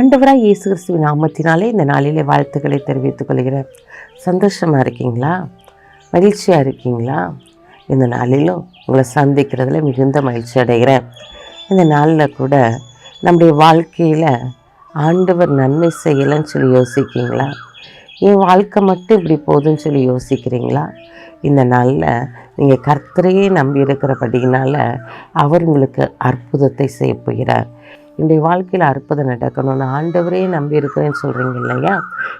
ஆண்டவராக இயேசு கிறிஸ்துவின் நாமத்தினாலே இந்த நாளிலே வாழ்த்துக்களை தெரிவித்துக் கொள்கிறேன். சந்தோஷமாக இருக்கீங்களா? மகிழ்ச்சியாக இருக்கீங்களா? இந்த நாளிலும் உங்களை சந்திக்கிறதுல மிகுந்த மகிழ்ச்சி அடைகிறேன். இந்த நாளில் கூட நம்முடைய வாழ்க்கையில் ஆண்டவர் நன்மை செய்யலைன்னு சொல்லி யோசிக்கிங்களா என் வாழ்க்கை மட்டும் இப்படி போகுதுன்னு சொல்லி யோசிக்கிறீங்களா? இந்த நாளில் நீங்கள் கர்த்தரையே நம்பி இருக்கிறபடினால அவர் உங்களுக்கு அற்புதத்தை செய்ய போகிறார். என்னுடைய வாழ்க்கையில் அற்புதம் நடக்கணும்னு ஆண்டவரே நம்பி இருக்கிறேன்னு சொல்கிறீங்க இல்லையா?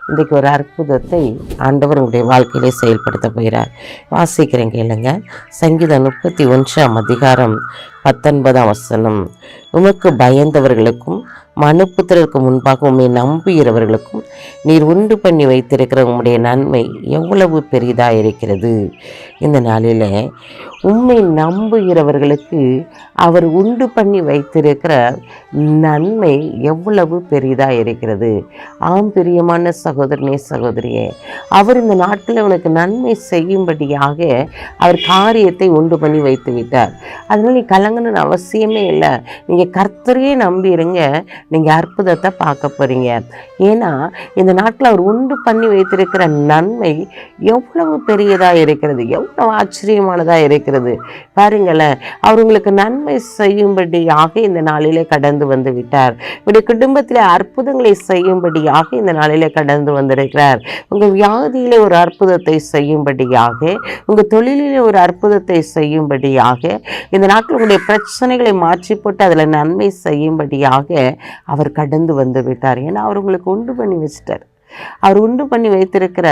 இன்றைக்கு ஒரு அற்புதத்தை ஆண்டவர் உங்களுடைய வாழ்க்கையிலே செயல்படுத்த போகிறார். வாசிக்கிறேன் கேளுங்க. சங்கீதம் முப்பத்தி ஒன்றாம் அதிகாரம் பத்தொன்பதாம் வசனம். உமக்கு பயந்தவர்களுக்கும் மனுப்புத்திரருக்கு முன்பாக உண்மை நம்புகிறவர்களுக்கும் நீர் உண்டு பண்ணி வைத்திருக்கிற உம்முடைய நன்மை எவ்வளவு பெரிதாக இருக்கிறது. இந்த நாளில் உண்மை நம்புகிறவர்களுக்கு அவர் உண்டு பண்ணி வைத்திருக்கிற நன்மை எவ்வளவு பெரிதாக இருக்கிறது. ஆம் பிரியமான சகோதரனே சகோதரியே அவர் இந்த நாட்டில் உனக்கு நன்மை செய்யும்படியாக அவர் காரியத்தை உண்டு பண்ணி வைத்து விட்டார். அதனால் நீ கலங்கணும்னு அவசியமே இல்லை. நீங்கள் கர்த்தரையே நம்பிடுங்க நீங்கள் அற்புதத்தை பார்க்க போகிறீங்க ஏன்னா இந்த நாட்டில் அவர் உண்டு பண்ணி வைத்திருக்கிற நன்மை எவ்வளவு பெரியதாக இருக்கிறது எவ்வளவு ஆச்சரியமானதாக இருக்கிறது. பாருங்களேன் அவர் உங்களுக்கு நன்மை செய்யும்படியாக இந்த நாளிலே கடந்து வந்து விட்டார். உங்களுடைய குடும்பத்தில் அற்புதங்களை செய்யும்படியாக இந்த நாளிலே கடந்து வந்திருக்கிறார். உங்கள் வியாதியிலே ஒரு அற்புதத்தை செய்யும்படியாக உங்கள் தொழிலிலே ஒரு அற்புதத்தை செய்யும்படியாக இந்த நாட்டில் உங்களுடைய பிரச்சனைகளை மாற்றி போட்டு அதில் நன்மை செய்யும்படியாக அவர் கடந்து வந்து விட்டார். ஏன்னா அவர் உங்களுக்கு உண்டு பண்ணி வச்சிட்டார் அவர் உண்டு பண்ணி வைத்திருக்கிற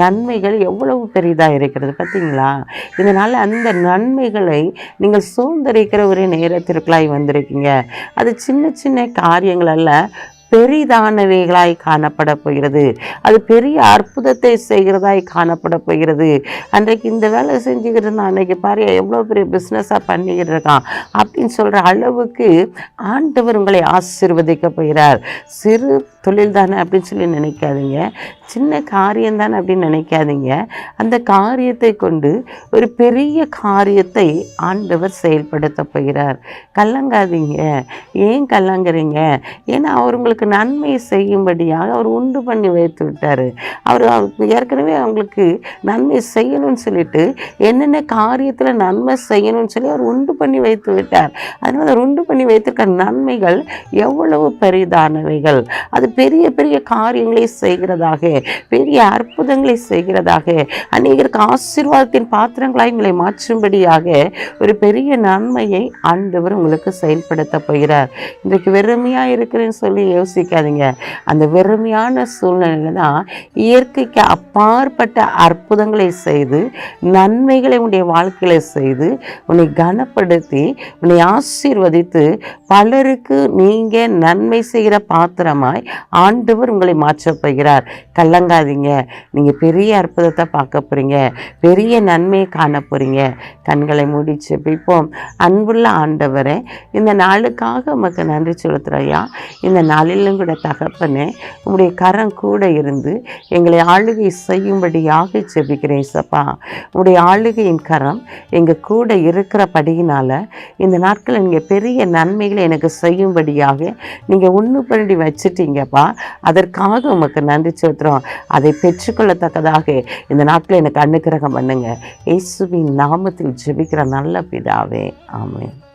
நன்மைகள் எவ்வளவு பெரிதாக இருக்கிறது பார்த்தீங்களா இதனால் அந்த நன்மைகளை நீங்கள் சூழ்ந்திருக்கிற ஒரு நேரத்திற்குள்ளாய் வந்திருக்கீங்க. அது சின்ன சின்ன காரியங்கள் அல்ல. பெரிதானவைகளாய் காணப்பட போகிறது. அது பெரிய அற்புதத்தை செய்கிறதாய் காணப்பட போகிறது. அன்றைக்கு இந்த வேலை செஞ்சுக்கிட்டு இருந்தான் அன்றைக்கி பாரு எவ்வளோ பெரிய பிஸ்னஸாக பண்ணிக்கிட்டு இருக்கான் அப்படின்னு சொல்கிற அளவுக்கு ஆண்டவர் உங்களை ஆசீர்வதிக்க போகிறார். சிறு தொழில் தானே அப்படின்னு சொல்லி நினைக்காதீங்க. சின்ன காரியம் தானே அப்படின்னு நினைக்காதீங்க. அந்த காரியத்தை கொண்டு ஒரு பெரிய காரியத்தை ஆண்டவர் செயல்படுத்த போகிறார். கலங்காதீங்க. ஏன் கலங்குறீங்க? ஏன்னா அவர் உங்களுக்கு நன்மை செய்யும்படியாக அவர் உண்டு பண்ணி வைத்து விட்டார். அவர் அவருக்கு ஏற்கனவே அவங்களுக்கு நன்மை செய்யணும்னு சொல்லிட்டு என்னென்ன காரியத்தில் நன்மை செய்யணும்னு சொல்லி அவர் உண்டு பண்ணி வைத்து விட்டார். அதனால் அவர் உண்டு பண்ணி வைத்திருக்க நன்மைகள் எவ்வளவு பெரிதானவைகள். அது பெரிய பெரிய காரியங்களை செய்கிறதாக பெரிய அற்புதங்களை செய்கிறதாக அநேகருக்கு ஆசீர்வாதத்தின் பாத்திரங்களாய் உங்களை மாற்றும்படியாக ஒரு பெரிய நன்மையை ஆண்டவர் உங்களுக்கு செயல்படுத்த போகிறார். இன்றைக்கு வெறுமையாக இருக்கிறேன்னு சொல்லி யோசிக்காதீங்க. அந்த வெறுமையான சூழ்நிலையில் தான் இயற்கைக்கு அப்பாற்பட்ட அற்புதங்களை செய்து நன்மைகளை உன்னுடைய வாழ்க்கையில் செய்து உன்னை கனப்படுத்தி உன்னை ஆசீர்வதித்து பலருக்கு நீங்கள் நன்மை செய்கிற பாத்திரமாய் ஆண்டவர் உங்களை மாற்றப் போகிறார் கலங்காதீங்க. நீங்கள் பெரிய அற்புதத்தை பார்க்க போகிறீங்க பெரிய நன்மையை காண போகிறீங்க கண்களை மூடி செபிப்போம் அன்புள்ள ஆண்டவரே இந்த நாளுக்காக உமக்கு நன்றி செலுத்துறையா இந்த நாளில் கூட தகப்பனே உங்களுடைய கரம் கூட இருந்து எங்களை ஆளுகை செய்யும்படியாக செபிக்கிறேன் சப்பா. உங்களுடைய ஆளுகையின் கரம் எங்கள் கூட இருக்கிறபடியினால இந்த நாட்களில் நீங்கள் பெரிய நன்மைகளை எனக்கு செய்யும்படியாக நீங்கள் ஒன்று பண்ணி வச்சுட்டீங்கப்பா. அதற்காக உமக்கு நன்றி சொல்கிறோம் அதை பெற்றுக்கொள்ளத்தக்கதாக இந்த நாட்களில் எனக்கு அனுக்கிரகம் பண்ணுங்க. இயேசுவின் நாமத்தில் ஜெபிக்கிற நல்ல பிதாவே. ஆமாம்